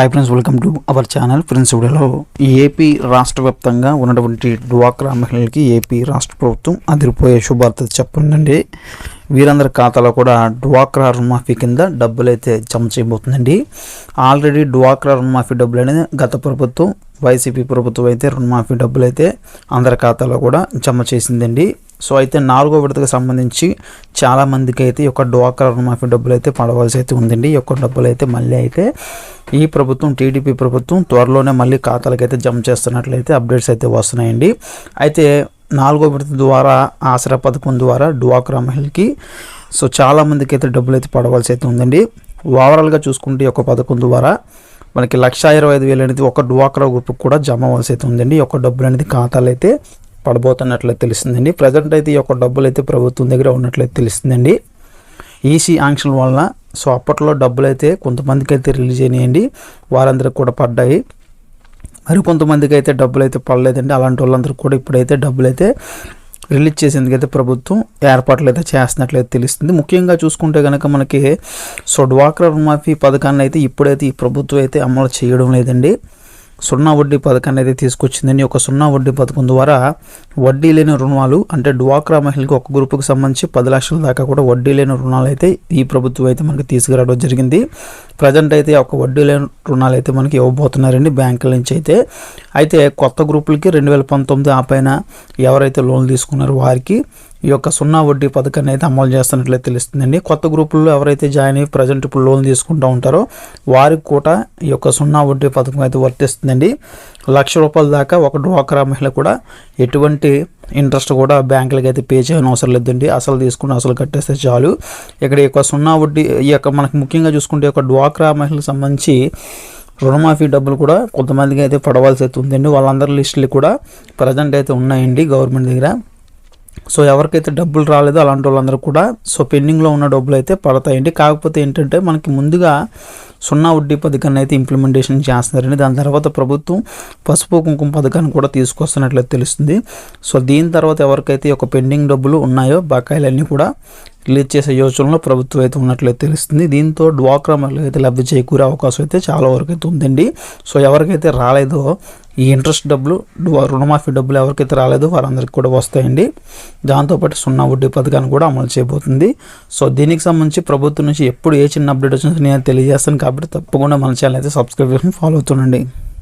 Hi friends welcome to our channel friends వీడియోలో AP రాష్ట్ర వ్యాప్తంగా ఉన్నటువంటి డ్వాక్రా మహిళలకి ఏపీ రాష్ట్ర ప్రభుత్వం అదిరిపోయే శుభార్త చెప్పండి వీరందరి ఖాతాలో కూడా డ్వాక్రా రుణమాఫీ కింద డబ్బులు అయితే జమ చేయబోతుందండి. ఆల్రెడీ డ్వాక్రా రుణమాఫీ డబ్బులు అనేది గత ప్రభుత్వం వైసీపీ ప్రభుత్వం అయితే రుణమాఫీ డబ్బులు అయితే అందరి ఖాతాలో కూడా జమ చేసిందండి. సో అయితే నాలుగో విడతకు సంబంధించి చాలామందికి అయితే ఈ యొక్క డ్వాక్రా రుణమాఫీ డబ్బులు అయితే పడవలసి అయితే ఉందండి. ఈ యొక్క డబ్బులు అయితే మళ్ళీ అయితే ఈ ప్రభుత్వం టీడీపీ ప్రభుత్వం త్వరలోనే మళ్ళీ ఖాతాలకు అయితే జమ చేస్తున్నట్లయితే అప్డేట్స్ అయితే వస్తున్నాయండి. అయితే నాలుగో విడత ద్వారా ఆసరా పథకం ద్వారా డ్వాక్రా మహిళకి. సో చాలామందికి అయితే డబ్బులు అయితే పడవలసి అయితే ఉందండి. ఓవరాల్గా చూసుకుంటే ఈ యొక్క పథకం ద్వారా మనకి లక్ష ఇరవై ఐదు వేలు అనేది ఒక డ్వాక్రా గ్రూప్కి కూడా జమ అవ్వాల్సి అయితే ఉందండి. ఈ యొక్క డబ్బులు అనేది ఖాతాలు అయితే పడబోతున్నట్లయితే తెలుస్తుందండి. ప్రజెంట్ అయితే ఈ యొక్క డబ్బులు అయితే ప్రభుత్వం దగ్గర ఉన్నట్లయితే తెలుస్తుందండి. ఈసీ ఆంక్షల వలన సో అప్పట్లో డబ్బులు అయితే కొంతమందికి అయితే రిలీజ్ అయినాయండి. వారందరికి కూడా పడ్డాయి. మరి కొంతమందికి అయితే డబ్బులు అయితే పడలేదండి. అలాంటి వాళ్ళందరికీ కూడా ఇప్పుడైతే డబ్బులు అయితే రిలీజ్ చేసేందుకైతే ప్రభుత్వం ఏర్పాట్లు అయితే చేస్తున్నట్లయితే తెలుస్తుంది. ముఖ్యంగా చూసుకుంటే కనుక మనకి సో డ్వాక్రా రుణమాఫీ పథకాన్ని అయితే ఇప్పుడైతే ఈ ప్రభుత్వం అయితే అమలు చేయడం లేదండి. సున్నా వడ్డీ పథకాన్ని అయితే తీసుకొచ్చిందని ఒక సున్నా వడ్డీ పథకం ద్వారా వడ్డీ లేని రుణాలు అంటే డ్వాక్రా మహిళలకు ఒక గ్రూపుకి సంబంధించి పది లక్షల దాకా కూడా వడ్డీ లేని రుణాలు అయితే ఈ ప్రభుత్వం అయితే మనకి తీసుకురావడం జరిగింది. ప్రజెంట్ అయితే ఒక వడ్డీ లేని రుణాలు అయితే మనకి ఇవ్వబోతున్నారండి బ్యాంకుల నుంచి అయితే. అయితే కొత్త గ్రూపులకి రెండు వేల పంతొమ్మిది ఆ పైన ఎవరైతే లోన్లు తీసుకున్నారో వారికి ఈ యొక్క సున్నా వడ్డీ పథకాన్ని అయితే అమలు చేస్తున్నట్లయితే తెలుస్తుందండి. కొత్త గ్రూపుల్లో ఎవరైతే జాయిన్ అయ్యి ప్రజెంట్ ఇప్పుడు లోన్ తీసుకుంటూ ఉంటారో వారికి కూడా ఈ యొక్క సున్నా వడ్డీ పథకం అయితే వర్తిస్తుందండి. లక్ష రూపాయల దాకా ఒక డ్వాక్రా మహిళ కూడా ఎటువంటి ఇంట్రెస్ట్ కూడా బ్యాంకులకి అయితే పే చేయని అవసరం లేదండి. అసలు తీసుకుని అసలు కట్టేస్తే చాలు. ఇక్కడ ఈ యొక్క సున్నా వడ్డీ ఈ యొక్క మనకి ముఖ్యంగా చూసుకుంటే ఒక యొక్క డ్వాక్రా మహిళలకు సంబంధించి రుణమాఫీ డబ్బులు కూడా కొంతమందికి అయితే పడవలసి అయితే ఉందండి. వాళ్ళందరి లిస్టులు కూడా ప్రజెంట్ అయితే ఉన్నాయండి గవర్నమెంట్ దగ్గర. సో ఎవరికైతే డబ్బులు రాలేదో అలాంటి వాళ్ళందరూ కూడా సో పెండింగ్లో ఉన్న డబ్బులు అయితే పడతాయండి. కాకపోతే ఏంటంటే మనకి ముందుగా సున్నా వడ్డీ పథకాన్ని అయితే ఇంప్లిమెంటేషన్ చేస్తున్నారండి. దాని తర్వాత ప్రభుత్వం పసుపు కుంకుమ పథకాన్ని కూడా తీసుకొస్తున్నట్లయితే తెలుస్తుంది. సో దీని తర్వాత ఎవరికైతే ఒక పెండింగ్ డబ్బులు ఉన్నాయో బకాయిలన్నీ కూడా రిలీజ్ చేసే యోచనలో ప్రభుత్వం అయితే ఉన్నట్లయితే తెలుస్తుంది. దీంతో డ్వాక్రా మహిళలు అయితే లబ్ధి చేకూరే అవకాశం అయితే చాలా వరకు అయితే ఉందండి. సో ఎవరికైతే రాలేదో ఈ ఇంట్రెస్ట్ డబ్బులు రుణమాఫీ డబ్బులు ఎవరికైతే రాలేదో వారందరికీ కూడా వస్తాయండి. దాంతోపాటు సున్నా వడ్డీ పథకాన్ని కూడా అమలు చేయబోతుంది. సో దీనికి సంబంధించి ప్రభుత్వం నుంచి ఎప్పుడు ఏ చిన్న అప్డేట్ వచ్చినా నేను తెలియజేస్తాను. కాబట్టి తప్పకుండా మన ఛానల్ అయితే సబ్స్క్రైబ్ చేసుకుని ఫాలో అవుతుండండి.